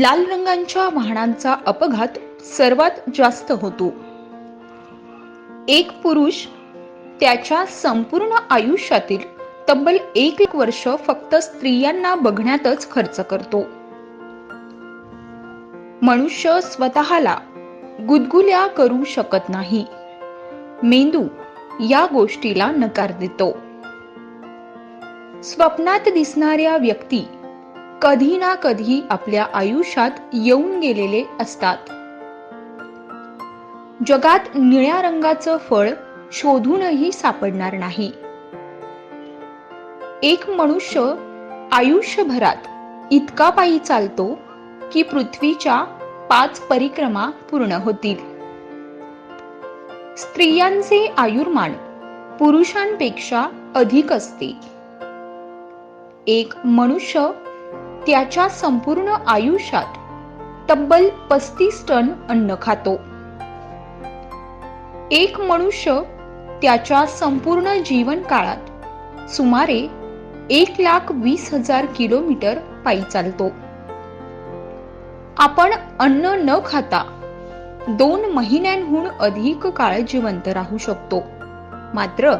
लाल रंगांच्या वाहनांचा अपघात सर्वात जास्त होतो. एक पुरुष त्याच्या संपूर्ण आयुष्यातील तब्बल एक एक वर्ष फक्त स्त्रियांना बघण्यातच खर्च करतो. मनुष्य स्वतःला गुदगुल्या करू शकत नाही. मेंदू या गोष्टीला नकार देतो. स्वप्नात दिसणाऱ्या व्यक्ती कधी ना कधी आपल्या आयुष्यात येऊन गेलेले असतात. जगात निळ्या रंगाचं फळ शोधूनही सापडणार नाही. एक मनुष्य आयुष्यभरात इतका पायी चालतो की पृथ्वीच्या पाच परिक्रमा पूर्ण होतील. स्त्रियांचे आयुर्मान पुरुषांपेक्षा अधिक असते. एक मनुष्य त्याच्या संपूर्ण आयुष्यात तब्बल पस्तीस टन अन्न खातो. एक मनुष्य त्याच्या संपूर्ण जीवन काळात सुमारे एक लाख वीस हजार किलोमीटर पायी चालतो. आपण अन्न न खाता दोन महिन्यांहून अधिक काळ जिवंत राहू शकतो. मात्र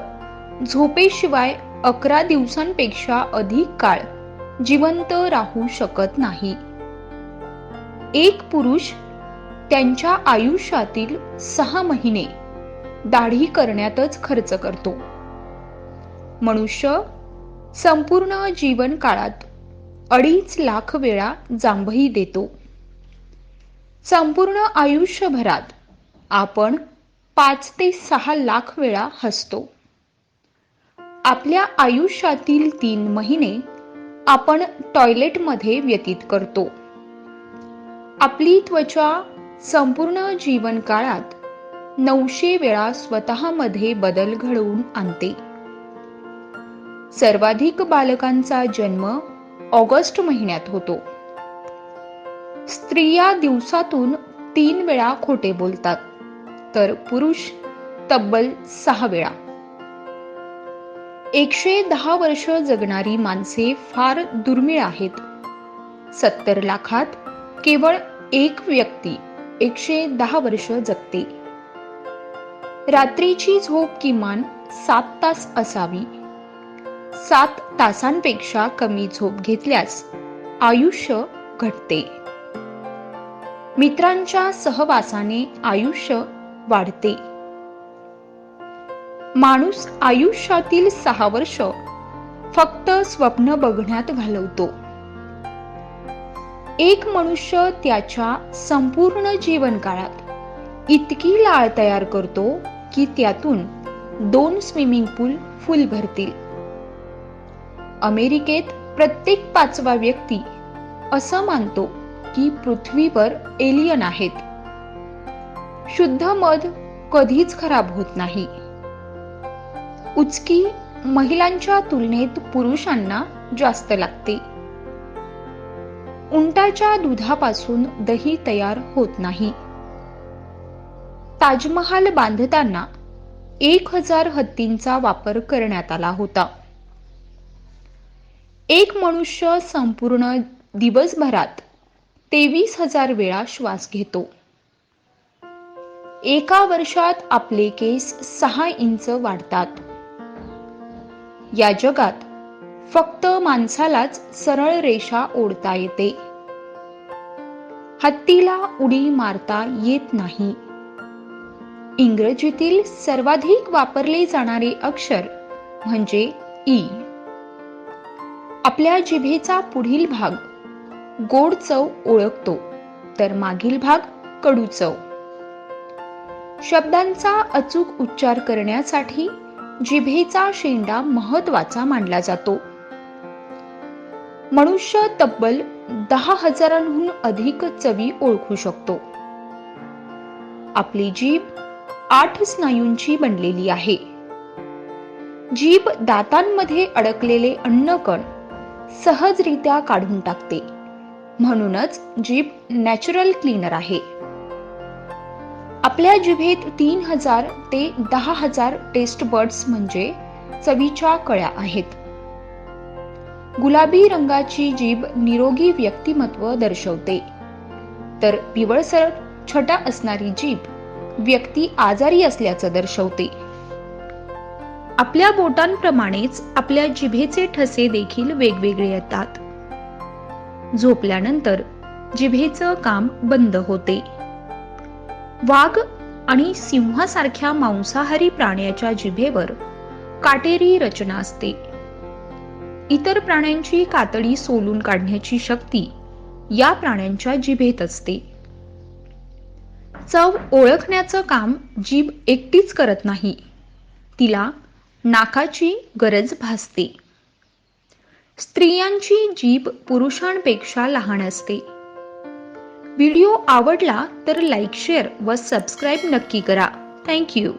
झोपेशिवाय अकरा दिवसांपेक्षा अधिक काळ जिवंत राहू शकत नाही. एक पुरुष त्यांच्या आयुष्यातील सहा महिने दाढी करण्यातच खर्च करतो. मनुष्य संपूर्ण जीवन काळात अडीच लाख वेळा जांभई देतो. संपूर्ण आयुष्यभरात आपण पाच ते सहा लाख वेळा हसतो. आपल्या आयुष्यातील तीन महिने आपण टॉयलेटमध्ये व्यतीत करतो. आपली त्वचा संपूर्ण जीवन काळात नऊशे वेळा स्वतःमध्ये बदल घडवून आणते. सर्वाधिक बालकांचा जन्म ऑगस्ट महिन्यात होतो. स्त्रिया दिवसातून तीन वेळा खोटे बोलतात तर पुरुष तब्बल सहा वेळा. एकशे दहा वर्ष जगणारी माणसे फार दुर्मिळ आहेत. सत्तर लाखात केवळ एक व्यक्ती एकशे दहा वर्ष जगते. रात्रीची झोप किमान सात तास असावी. सात तासांपेक्षा कमी झोप घेतल्यास आयुष्य घटते. मित्रांच्या सहवासाने आयुष्य वाढते. माणूस आयुष्यातील सहा वर्ष फक्त स्वप्न बघण्यात घालवतो. एक मनुष्य त्याच्या संपूर्ण जीवन काळात इतकी लाळ तयार करतो की त्यातून दोन स्विमिंग पूल फुल भरतील. अमेरिकेत प्रत्येक पाचवा व्यक्ती असं मानतो की पृथ्वीवर एलियन आहेत. शुद्ध मध कधीच खराब होत नाही. उचकी महिलांच्या तुलनेत पुरुषांना जास्त लागते. उंटाच्या दुधापासून दही तयार होत नाही. ताजमहाल बांधताना एक हजार हत्तींचा वापर करण्यात आला होता. एक मनुष्य संपूर्ण दिवसभरात तेवीस हजार वेळा श्वास घेतो. एका वर्षात आपले केस सहा इंच वाढतात. या जगात फक्त माणसालाच सरळ रेषा ओढता येते. हत्तीला उडी मारता येत नाही. इंग्रजीतील सर्वाधिक वापरले जाणारे अक्षर म्हणजे ई. आपल्या जिभेचा पुढील भाग गोड चव ओळखतो तर मागील भाग कडू चव. शब्दांचा अचूक उच्चार करण्यासाठी जिभेचा शेंडा महत्त्वाचा मानला जातो. मनुष्य तब्बल दहा हजारांहून अधिक चवी ओळखू शकतो. आपली जीभ आठ स्नायूंची बनलेली आहे. जीभ दातांमध्ये अडकलेले अन्नकण सहजरित्या काढून टाकते. म्हणूनच जीभ नॅचरल क्लीनर आहे. आपल्या जिभेत तीन हजार ते दहा हजार टेस्ट बर्ड्स म्हणजे चवीच्या कळ्या आहेत. गुलाबी रंगाची जीभ निरोगी व्यक्तिमत्व दर्शवते. तर पिवळसर छटा असणारी जीभ व्यक्ती आजारी असल्याचं दर्शवते. आपल्या बोटांप्रमाणेच आपल्या जिभेचे ठसे देखील वेगवेगळे येतात. झोपल्यानंतर जिभेचं काम बंद होते. वाघ आणि सिंहासारख्या मांसाहारी प्राण्याच्या जिभेवर काटेरी रचना असते. इतर प्राण्यांची कातडी सोलून काढण्याची शक्ती या प्राण्यांच्या जिभेत असते. चव ओळखण्याचं काम जीभ एकटीच करत नाही. तिला नाकाची गरज भासते. स्त्रियांची जीभ पुरुषांपेक्षा लहान असते. व्हिडिओ आवडला तर लाईक शेअर व सबस्क्राईब नक्की करा. थँक्यू